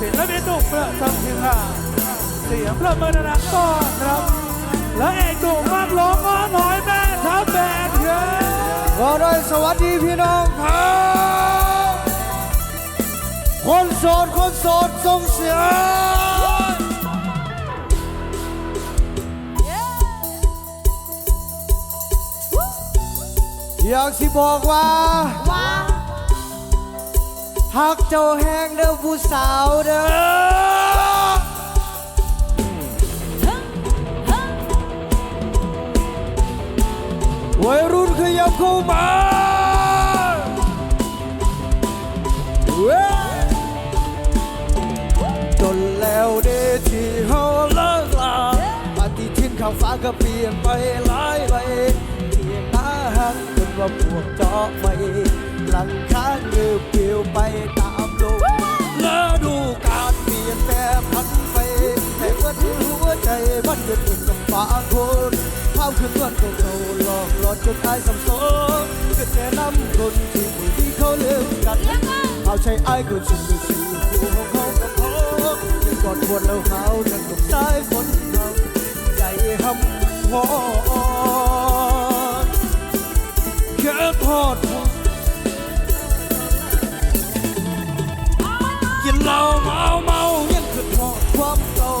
ศิลปินตุ้มประจำทีมงานเสียงประเมินนักต้อนรับ และเอกดุมากหลงอ้อนหอยแม่ทัพแบนเครับก็ได้สวัสดีพี่น้องครับคนโสดคนโสดส่งเสียงอยากสิบอกว่าว้า หักเจ้าแห้งเด้อผู้สาวเด้อวัยรุ่นขยับเข้ามาเว้จนแล้วเดที่เฮาเลิกลาปฏิทินข้างฟ้าก็เปลี่ยนไปหลายใบเพียงตาหักจนว่าพวกเจาะไม่ หลังค้างเงือบเปลี่ยวไปตามลมและดูการเปลี่ยนแปลงพันไปแต่ว่าที่หัวใจมันเกิดขึ้นกับฝางคนภาพคืนวันของเขาหลอกหลอนจนอายสับสนเกิดแต่น้ำคนที่ไม่ดีเขาเลือกกันเอาใช้ไอ้ายก็ชุด้วยสีหัวของเขากับเขายังกอดควรแล้วเขายังกับสายฝนเขาใจหำหอ เหล้าเมาเมายังคือทอความเก่า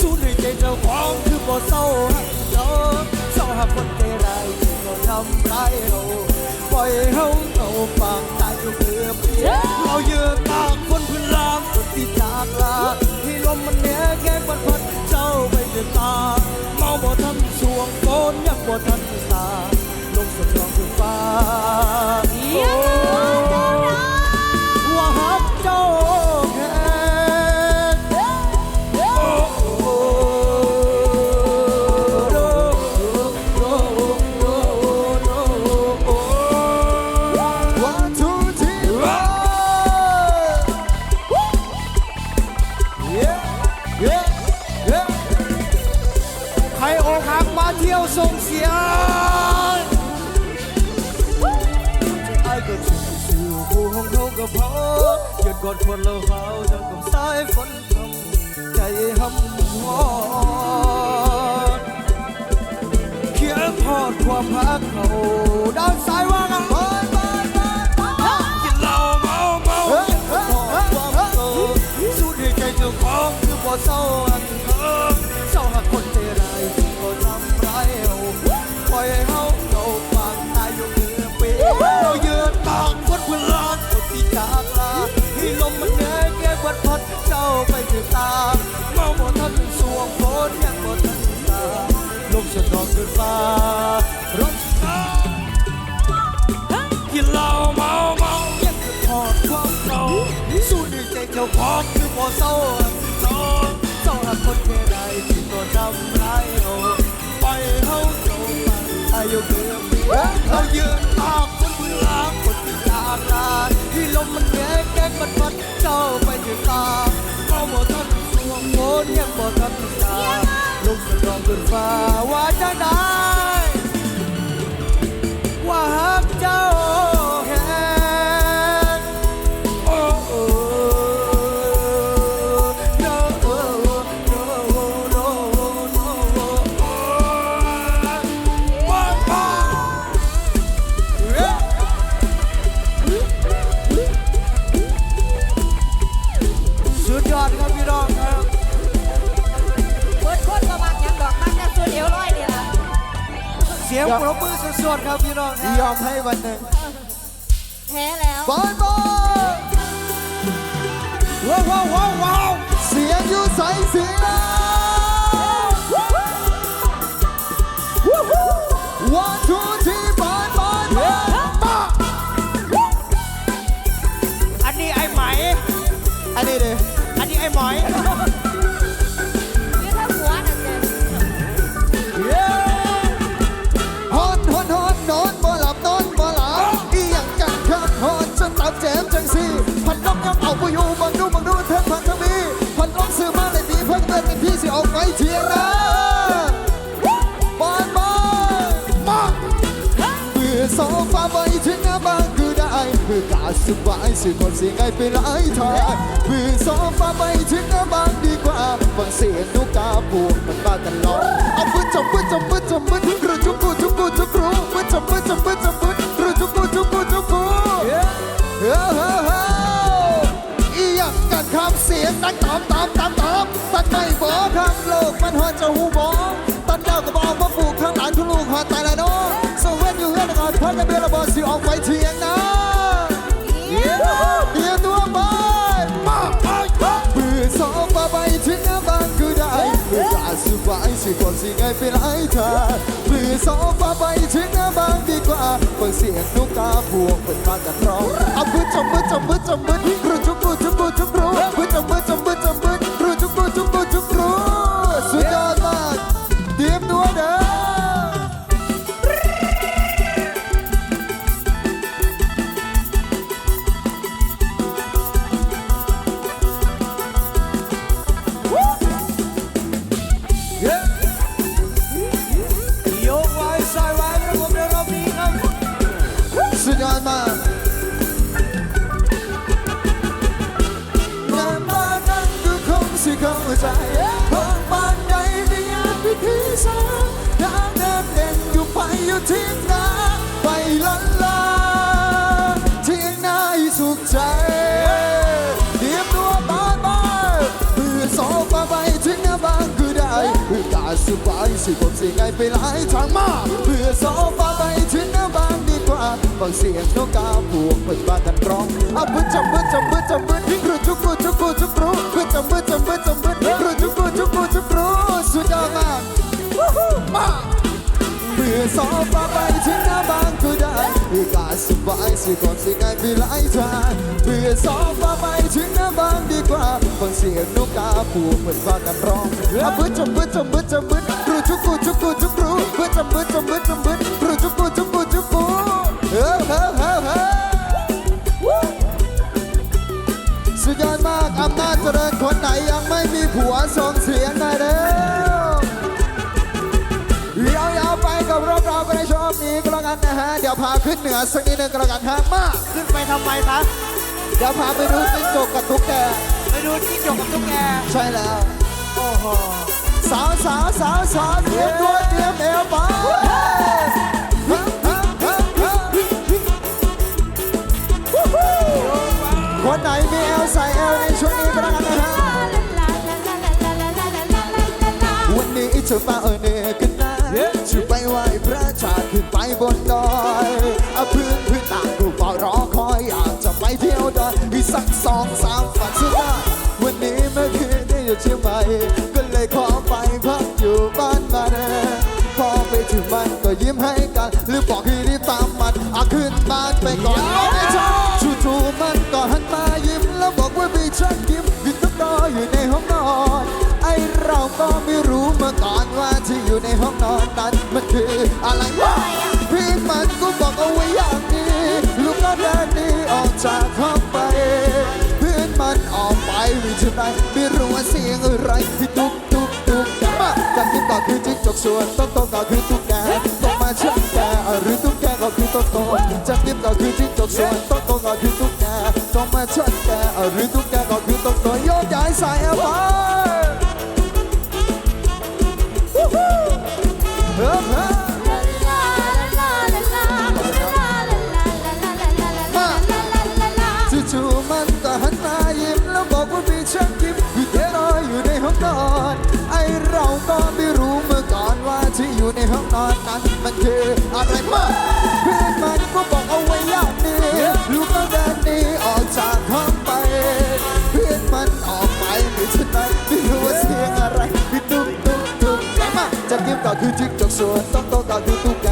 สู้ในใจเจ้าของคือบ่เศร้าหักเจ้าเศร้าหักคนใจร้ายที่ก็ทำร้ายเราปล่อยเขาเอาปากตายอยู่เพื่อเปลี่ยนเราเยืนตากคนพื้นลามคนที่จากลาที่ลมมันแหนแกงมันพัดเจ้าไปเดือดตาเมาบ่ หยุดกอดคนเราเขาจะกับสายฝนทำใจหำหอนเขียนท เมาบ่ทันสวงฝนยังบ่ทันตาลมสะท้อนขึ้นฟ้ารถตากินเหล้าเมาเมายังคือดความเก่าสู้ด้วยใจเจ้าของคือพอเศร้าเศร้าเศร้าหากคนแค่ใดที่ตัวทำร้ายเราปล่อยเขาโตมาอายุเกือบปีเรายืน งส สี อยมาเมื่อโซฟาไปถึงหน้าบ้านก็ได้เมื่อกาสบายสิคนเสียงไงไปหลายทางเพื่อสองฟ้าไปถึงหน้าบ้านดีกว่าฟังเสียงนกกาบวกมันบ้ากันร้องเอาบึ้ดจำบึ้ดจำบึ้ดจำบึ้ดกระจุกกูจุกกูจุกรูบึ้ดจำบึ้ดจำบึ้ดจำบึ้ดกระจุกกูจุกกูจุกกูเฮ้เฮ้เฮ้อีหยังกันคำเสียงดังตามตามตามตามตัดไม่บอกครับโลกมันหัวจะหูบอกตัดแล้วก็บอกว่าปลูกข้างหลังทุลูกหอดตายแล้วเนาะ อยู่เฮือนก่อนเพราะจะเบี้ยระบอสิออกไปเทียงนะเตรียมตัวไปมาไปเพื่อสอบมาไปถึงหน้าบ้านก็ได้เพื่อจะสบายสิคนสิไงไปหลายทางเพื่อสอบมาไปถึงหน้าบ้านดีกว่าฟังเสียงนกกาบวกเป็นมากันร้องเอาบึ้ดจำบึ้ดจำบึ้ดจำบึ้ดรู้จุกกูจุกกูจุ สิผมเสียงไงไปหลายทางมา เพื่อสอบมาไปถึงหน้าบ้านดีกว่าฟังเสียงนกกาบวกเปิดบ้านกันร้องอะบึ้ดจำบึ้ดจำบึ้ดจำบึ้ดรู้จุกกูจุกกูจุกรู้บึ้จำบึ้ดจำบึ้ดจำบึ้ดรู้จุกกูจุกกูจุกรู้สุดยอดมากมาเมื่อสอฟ้าไปถึงหน้าบ้านก็ได้อกาสบายสิก่อนสิไงไปหลายทางเมื่อสอฟ้าไปถึงหน้าบ้านดีกว่าฟังเสียงนกกาผูกเหมือนฟ้ากันร้องอะบึ้ดจำบึ้ดจำบึ้ดจำบึ้ดรู้ จุกกูจุกกูจุกรู้บึ้ดจำบึ้ดจำบึ้ดจำบึ้ดรู้จุกกูจุกกูจุกกูเฮ้เฮ้เฮ้เฮ้สุดยอดมากอำนาจเจริญคนไหนยังไม่มีผัวส่งเสียงหน่อยเด้อยาวๆไปกับรอบเราก็ในช่วงนี้ก็แล้วกันนะฮะ เดี๋ยวพาขึ้นเหนือสักนิดนึงก็แล้วกันฮะมาขึ้นไปทำไมคะเดี๋ยวพาไปดูจิ้งจกกับตุ๊กแก ไปดูที่จกกับตุ๊กแก ใช่แล้ว โอ้โห สาวสาวสาวสาวเตรียมตัวเตรียมเอวไปฮะฮะฮะฮะคนไหนมีเอวใส่เอวในช่วงนี้ก็แล้วกันะฮะวันนี้จะมาเออเนกันนะจะไปไหว้พระชาติขึ้นไปบนดอยอาพื้นพื้นต่างกูเฝ้ารอคอยอยากจะไปเที่ยวดอยอีสักสองสามฝันสุดท้ายวันนี้เมื่อคืนได้อยู่เชียงใหม่ก็เลยขอ ยิ้มให้กันหรือบอกให้รีบตามมันอาขึ้นบ้านไปก่อนไม่ใช่จู่ๆมันก็หันมายิ้ม แล้วบอกว่ามีฉันยิ้มยืนรออยู่ในห้องนอนไอเราก็ไม่รู้มาก่อนว่าที่อยู่ในห้องนอนนั้นมันคืออะไรวะพี่มันก็บอกเอาไว้อย่างนี้ลูกก็เดินหนีออกจากห้องไปเพื่อนมันออกไปไม่ใช่ไหมไม่รู้ว่าเสียงอะไรที่ตุกตุกตุกมาจากที่ก็คือจิ้งจกส่วนโตโตก็คือตุ๊ก มาเชื่อแกหรือตุ๊กแกก็คือโตโตโยกย้ายสายเอาไปเฮ้อจู่ๆมันก็หันมายิ้มแล้วบอกว่ามีฉันยิ้มอยู่ที่รออยู่ในห้องนอนไอเราก็ไม่รู้เมื่อก่อนว่าที่อยู่ในห้องนอนนั้นมันคืออะไรมา ก็คือจิ้งจกส่วนต้องโตก็คือตุ๊กแก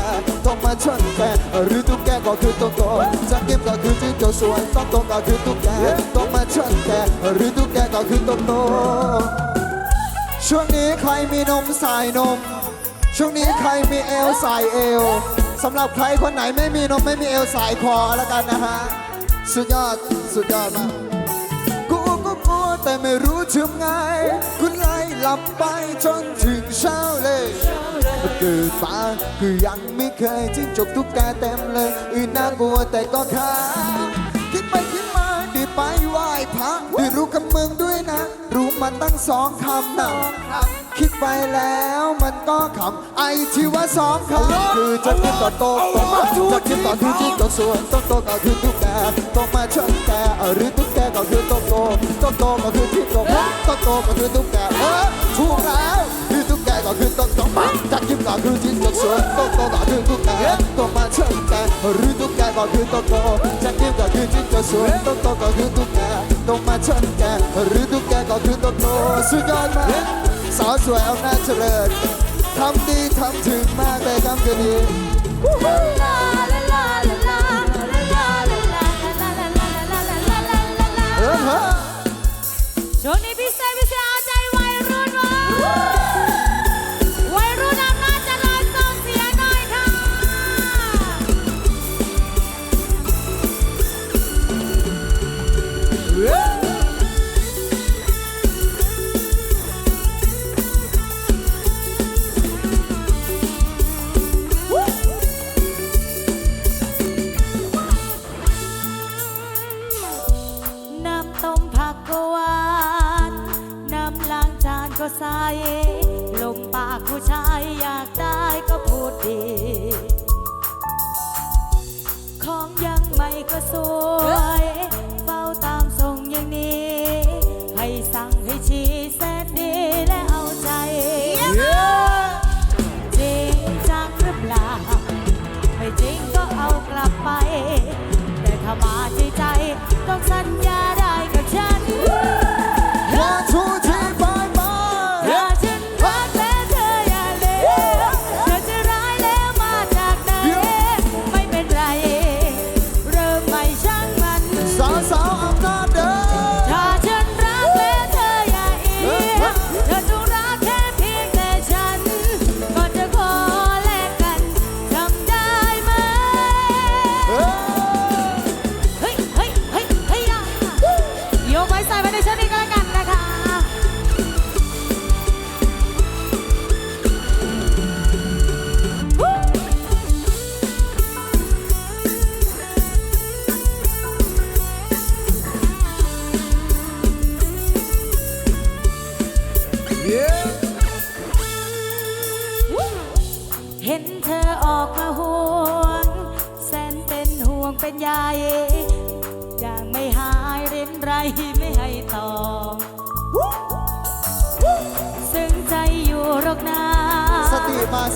ต้องมาชนแกหรือตุ๊กแกก็คือโตโตจะยิ้มก็คือจิ้งจกส่วนต้องโตก็คือตุ๊กแกต้องมาชนแกหรือตุ๊กแกก็คือโตโตช่วงนี้ใครมีนมสายนม ช่วงนี้ใครมีเอลสายเอวสำหรับใครคนไหนไม่มีนมไม่มีเอลสายคอแล้วกันนะฮะสุดยอดสุดยอดมากกูก็กลัวแต่ไม่รู้ทำไงกูไล่หลับไปจน เกิดมาคือยังไม่เคยจิ้งจกทุกแกเต็มเลย อีน่ากลัวแต่ก็ค้าคิดไปคิดมาดีไปไหว้พระด้วยรู้กับมึงด้วยนะ รู้มันตั้งสองคำนะคิดไปแล้วมันก็ขำไอที่ว่าสองคำคือจะขึ้นต่อโต๊ะต่อมาจะขึ้นต่อทุจิตต่อส่วนโต๊ะโต๊ะก็คือตุ๊กแกโต๊ะมาชนแกเออหรือตุ๊กแกก็คือโต๊ะโตโต๊ะโตก็คือที่โต๊ะโต๊ะโตก็คือตุ๊กแกเออถูกแล้ว ก็คือต้องต้องมาถ้าคิดก็คือจิตจะสวนต้องต้องก็คือทุกแต่ต้องมาเชิงแต่หรือทุกแต่ก็คือต้องโตถ้าคิดก็คือจิตจะสวนต้องต้องก็คือทุกแต่ต้องมาเชิงแต่หรือทุกแต่ก็คือต้องโตสุดยอดมากสาวสวยเอาหน้าเจริญทำดีทำถึงมากเลยครัคืนนี้ช่วงนี้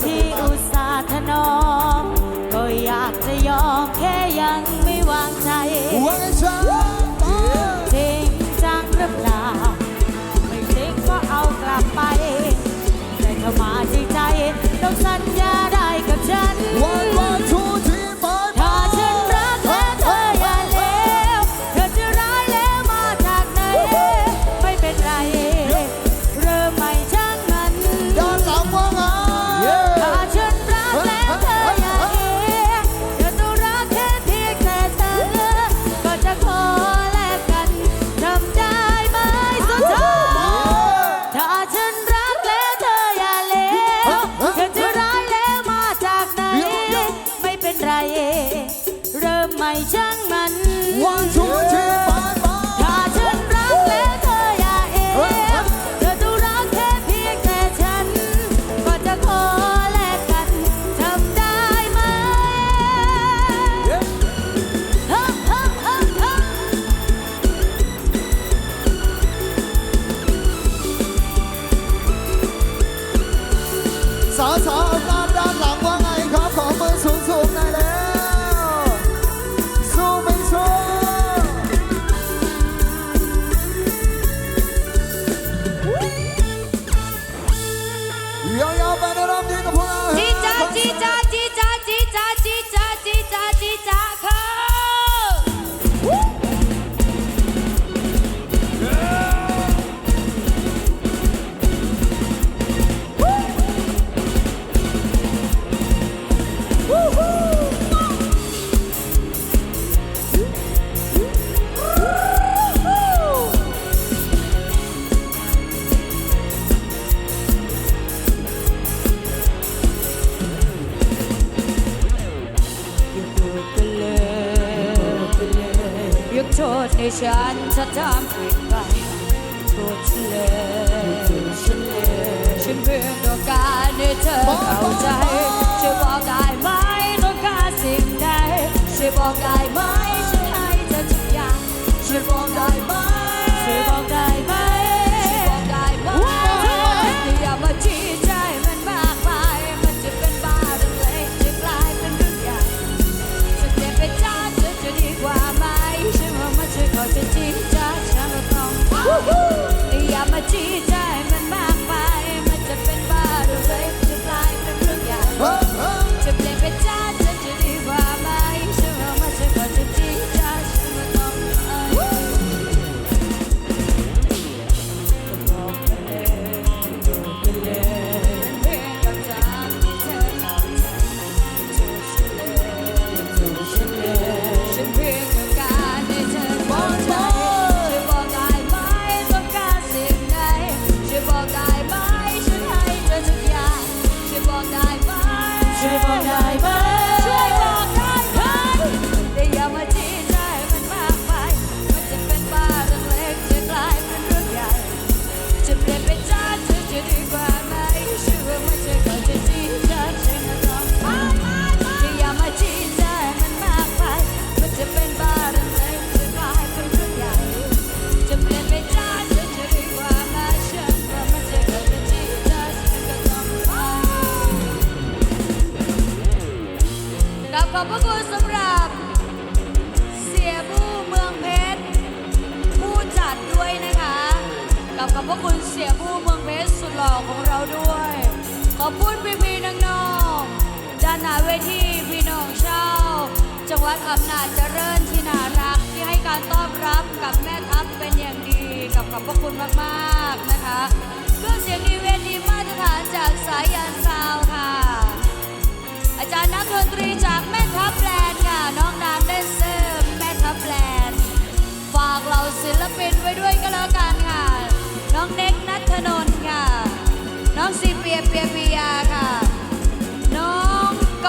ที่อุตส่าห์ถนอม 走，走，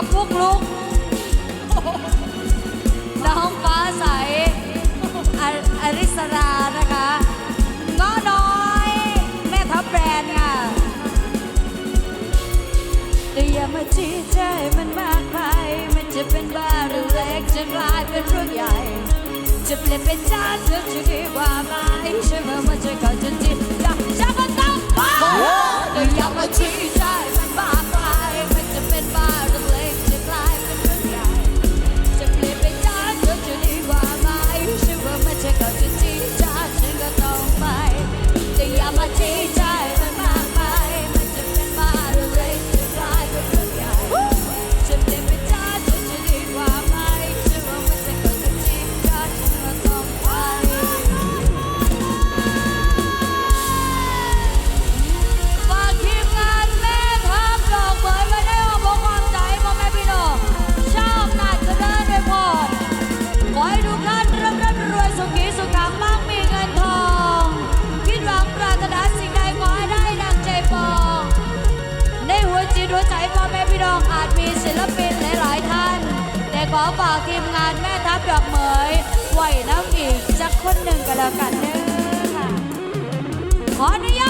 กับพวกลุก น้องฟ้าใส อริสรานะคะง้อน้อย แม่ทัพแบรนด์ค่ะแต่อย่ามาชี้ใจมันมากไป มันจะเป็นบ้าเรื่องเล็กจะกลายเป็นเรื่องใหญ่ จะเปลี่ยนเป็นจ้าเรื่องจะดีกว่าไหมใช่ไหมว่าจะก่อนจะจิตอยาจะมาตั้งบ้แต่อย่ามาจี อฝากทีมงานแม่ทัพดอกเหมยไหวน้ำอีกจักคนหนึ่งก็แล้วกันเด้อค่ะขออนุญาต